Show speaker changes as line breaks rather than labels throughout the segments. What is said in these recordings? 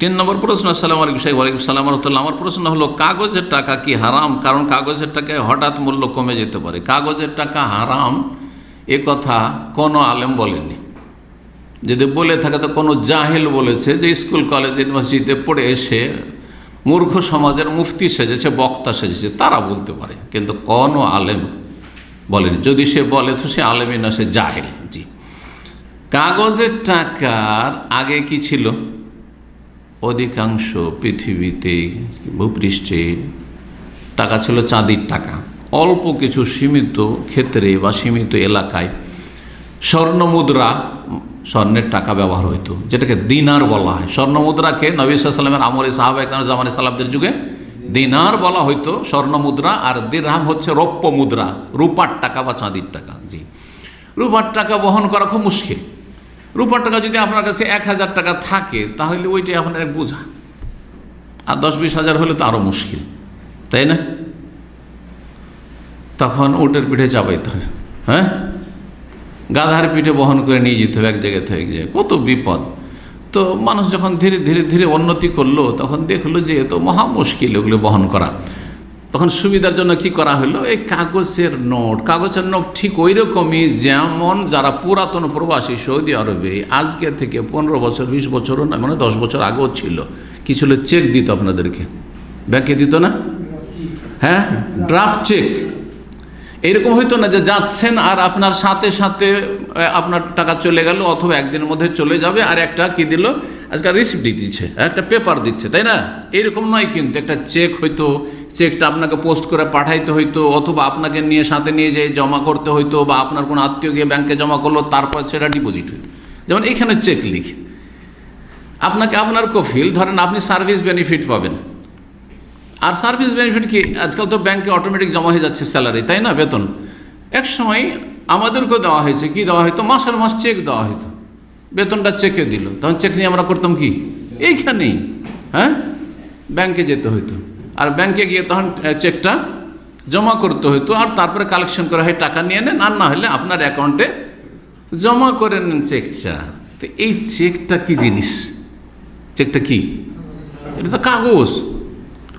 তিন নম্বর প্রশ্ন, আসসালামু আলাইকুম সাহেব ওয়ালাইকুম সালাম রহমতুল্লাহ। আমার প্রশ্ন হলো, কাগজের টাকা কি হারাম? কারণ কাগজের টাকায় হঠাৎ মূল্য কমে যেতে পারে। কাগজের টাকা হারাম, এ কথা কোনো আলেম বলেনি যদি বলে থাকে, তো কোনো জাহেল বলেছে যে স্কুল, কলেজ, ইউনিভার্সিটিতে পড়ে এসে মূর্খ সমাজের মুফতি সেজেছে, বক্তা সেজেছে, তারা বলতে পারে। কিন্তু কোনো আলেম বলেনি যদি সে বলে, তো সে আলেমই না, সে জাহেল। জি। কাগজের টাকার আগে কি ছিল? অধিকাংশ পৃথিবীতে ভূপৃষ্ঠে টাকা ছিল চাঁদির টাকা। অল্প কিছু সীমিত ক্ষেত্রে বা সীমিত এলাকায় স্বর্ণ মুদ্রা স্বর্ণের টাকা ব্যবহার হইতো, যেটাকে দিনার বলা হয়। স্বর্ণ মুদ্রাকে নবী সাল্লামের আমরে সাহাবা একদম জামানে সালামদের যুগে দিনার বলা হইতো স্বর্ণ মুদ্রা আর দিরহাম হচ্ছে রৌপ্য মুদ্রা রূপার টাকা বা চাঁদির টাকা। জি। রূপার টাকা বহন করা খুব মুশকিল। রূপার টাকা যদি আপনার কাছে এক হাজার টাকা থাকে, তাহলে ওইটাই আপনার এক বোঝা। আর দশ বিশ হাজার হলে তো আরও মুশকিল, তাই না? তখন উটের পিঠে চাপাইতে হবে হ্যাঁ? গাধার পিঠে বহন করে নিয়ে যেতে হবে এক জায়গায় থেকে এক জায়গায়। কত বিপদ। তো মানুষ যখন ধীরে ধীরে ধীরে উন্নতি করল, তখন দেখল যে এ তো মহা মুশকিল ওগুলো বহন করা। তখন সুবিধার জন্য কি করা হলো? এই কাগজের নোট। কাগজের নোট ঠিক ওই রকমই যেমন যারা পুরাতন প্রবাসী সৌদি আরবে, আজকে থেকে পনেরো বছর, বিশ বছরও না মানে দশ বছর আগেও ছিল। কি ছিল চেক দিত আপনাদেরকে। ব্যাংকে দিত না? হ্যাঁ? ড্রাফট চেক এরকম হইতো না যে যাচ্ছেন আর আপনার সাথে সাথে আপনার টাকা চলে গেল অথবা একদিনের মধ্যে চলে যাবে আর একটা কি দিল? আজকাল রিসিপ্ট দিচ্ছে, একটা পেপার দিচ্ছে, তাই না? এরকম নয় কিন্তু, একটা চেক হইতো চেকটা আপনাকে পোস্ট করে পাঠাইতে হইতো, অথবা আপনাকে নিয়ে সাথে নিয়ে যেয়ে জমা করতে হইতো, বা আপনার কোনো আত্মীয় গিয়ে ব্যাংকে জমা করল, তারপর সেটা ডিপোজিট হইতো। যেমন এখানে চেক লিখে। আপনাকে, আপনার কফিল, ধরেন আপনি সার্ভিস বেনিফিট পাবেন। আর সার্ভিস বেনিফিট কি? আজকাল তো ব্যাংকে অটোমেটিক জমা হয়ে যাচ্ছে স্যালারি তাই না? বেতন। এক সময় আমাদেরকেও দেওয়া হয়েছে, কি দেওয়া হতো মাসের মাস চেক দেওয়া হতো বেতনটা চেকে দিল। তখন চেক নিয়ে আমরা করতাম কি? এইখানেই হ্যাঁ? ব্যাংকে যেতে হইতো। আর ব্যাংকে গিয়ে তখন চেকটা জমা করতে হতো আর তারপরে কালেকশন করা হয় টাকা নিয়ে নেন আর না হলে আপনার অ্যাকাউন্টে জমা করে নেন চেকটা তো এই চেকটা কি জিনিস? চেকটা কি? এটা তো কাগজ।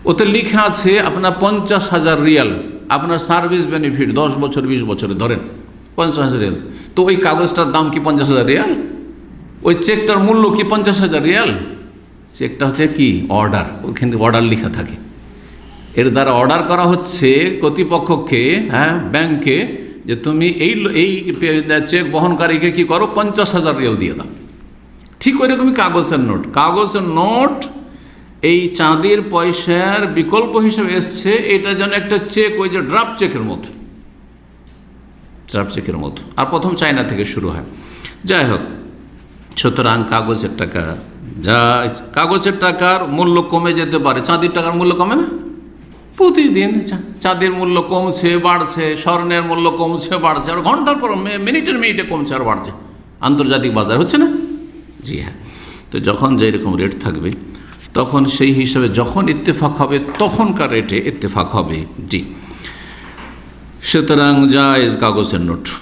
ওতে লিখা আছে আপনার পঞ্চাশ হাজার রিয়াল। আপনার সার্ভিস বেনিফিট দশ বছর, বিশ বছরে, ধরেন পঞ্চাশ হাজার রিয়াল। তো ওই কাগজটার দাম কি পঞ্চাশ হাজার রিয়াল? ওই চেকটার মূল্য কি পঞ্চাশ হাজার রিয়াল? চেকটা হচ্ছে কি? অর্ডার ওখানে অর্ডার লেখা থাকে। এর দ্বারা অর্ডার করা হচ্ছে কর্তৃপক্ষকে হ্যাঁ ব্যাংকে, যে তুমি এই এই চেক বহনকারীকে কি করো? পঞ্চাশ হাজার রিয়াল দিয়ে দাও। ঠিক ওই রকমই কাগজের নোট। কাগজের নোট এই চাঁদির পয়সার বিকল্প হিসেবে এসছে, এটা যেন একটা চেক ওই যে ড্রাফট চেকের মতো। ড্রাফট চেকের মতো। আর প্রথম চায়না থেকে শুরু হয়। যাই হোক, সুতরাং কাগজের টাকা, যা কাগজের টাকার মূল্য কমে যেতে পারে। চাঁদির টাকার মূল্য কমে না? প্রতিদিন চাঁদের মূল্য কমছে, বাড়ছে, স্বর্ণের মূল্য কমছে, বাড়ছে, আর ঘণ্টার পর মিনিটের মিনিটে কমছে আর বাড়ছে। আন্তর্জাতিক বাজার, হচ্ছে না? জি হ্যাঁ। তো যখন যেরকম রেট থাকবে, তখন সেই হিসাবে যখন ইত্তেফাক হবে, তখনকার রেটে ইত্তেফাক হবে। জি। সুতরাং জায়েজ কাগজের নোট।